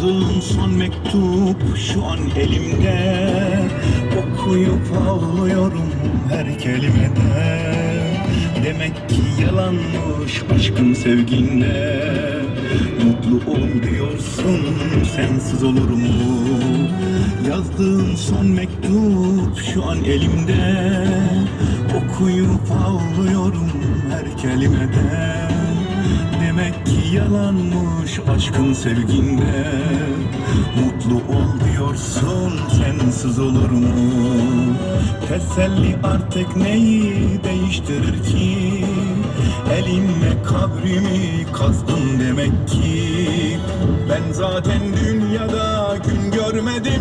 son mektup şu an elimde. Okuyup ağlıyorum her kelimede. Demek ki yalanmış aşkın sevginde. Mutlu ol diyorsun sensiz olur mu? Yazdığın son mektup şu an elimde. Okuyup ağlıyorum her kelimede Demek ki yalanmış aşkın sevginde Mutlu ol diyorsun sensiz olur mu? Teselli artık neyi değiştirir ki? Elimle kabrimi kazdın demek ki Ben zaten dünyada gün görmedim